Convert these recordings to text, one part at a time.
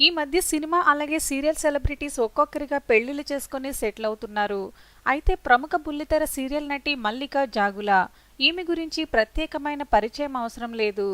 ఈ మధ్య సినిమా అలాగే సీరియల్ సెలబ్రిటీస్ ఒక్కొక్కరిగా పెళ్ళిళ్ళు చేసుకుని సెటిల్ అవుతున్నారు. అయితే ప్రముఖ బుల్లితెర సీరియల్ నటి మల్లిక జాగుల. ఈమె గురించి ప్రత్యేకమైన పరిచయం అవసరం లేదు.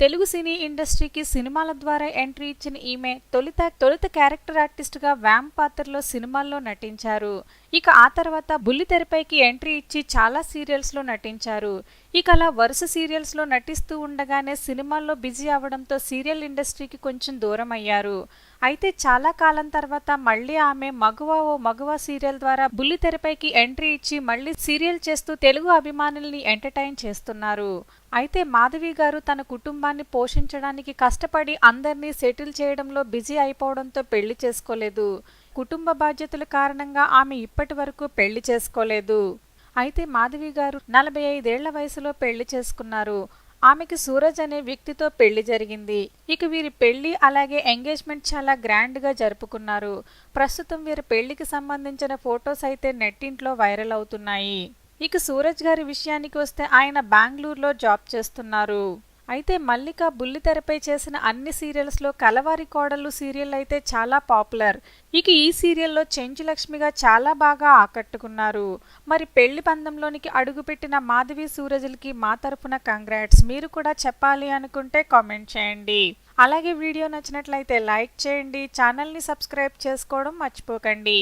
తెలుగు సినీ ఇండస్ట్రీకి సినిమాల ద్వారా ఎంట్రీ ఇచ్చిన ఈమె తొలిత తొలుత క్యారెక్టర్ ఆర్టిస్ట్గా వ్యామ్ పాత్రలో సినిమాల్లో నటించారు. ఇక ఆ తర్వాత బుల్లితెరపైకి ఎంట్రీ ఇచ్చి చాలా సీరియల్స్లో నటించారు. ఇక అలా వరుస సీరియల్స్లో నటిస్తూ ఉండగానే సినిమాల్లో బిజీ అవడంతో సీరియల్ ఇండస్ట్రీకి కొంచెం దూరం అయ్యారు. అయితే చాలా కాలం తర్వాత మళ్ళీ ఆమె మగువ ఓ మగువ సీరియల్ ద్వారా బుల్లితెరపైకి ఎంట్రీ ఇచ్చి మళ్ళీ సీరియల్ చేస్తూ తెలుగు అభిమానుల్ని ఎంటర్టైన్ చేస్తున్నారు. అయితే మాధవి గారు తన కుటుంబాన్ని పోషించడానికి కష్టపడి అందరినీ సెటిల్ చేయడంలో బిజీ అయిపోవడంతో పెళ్ళి చేసుకోలేదు. కుటుంబ బాధ్యతల కారణంగా ఆమె ఇప్పటి వరకు పెళ్ళి చేసుకోలేదు. అయితే మాధవి గారు నలభై ఐదేళ్ళ వయసులో పెళ్ళి చేసుకున్నారు. ఆమెకి సూరజ్ అనే వ్యక్తితో పెళ్ళి జరిగింది. ఇక వీరి పెళ్ళి అలాగే ఎంగేజ్మెంట్ చాలా గ్రాండ్గా జరుపుకున్నారు. ప్రస్తుతం వీరి పెళ్ళికి సంబంధించిన ఫొటోస్ అయితే నెట్టింట్లో వైరల్ అవుతున్నాయి. ఇక సూరజ్ గారి విషయానికి వస్తే ఆయన బెంగళూరులో జాబ్ చేస్తున్నారు. అయితే మల్లిక బుల్లితెరపై చేసిన అన్ని సీరియల్స్లో కలవారి కోడలు సీరియల్ అయితే చాలా పాపులర్. ఇక ఈ సీరియల్లో చెంచులక్ష్మిగా చాలా బాగా ఆకట్టుకున్నారు. మరి పెళ్ళి పందంలోనికి అడుగుపెట్టిన మాధవి సూరజులకి మా తరపున కంగ్రాట్స్ మీరు కూడా చెప్పాలి అనుకుంటే కామెంట్ చేయండి. అలాగే వీడియో నచ్చినట్లయితే లైక్ చేయండి. ఛానల్ని సబ్స్క్రైబ్ చేసుకోవడం మర్చిపోకండి.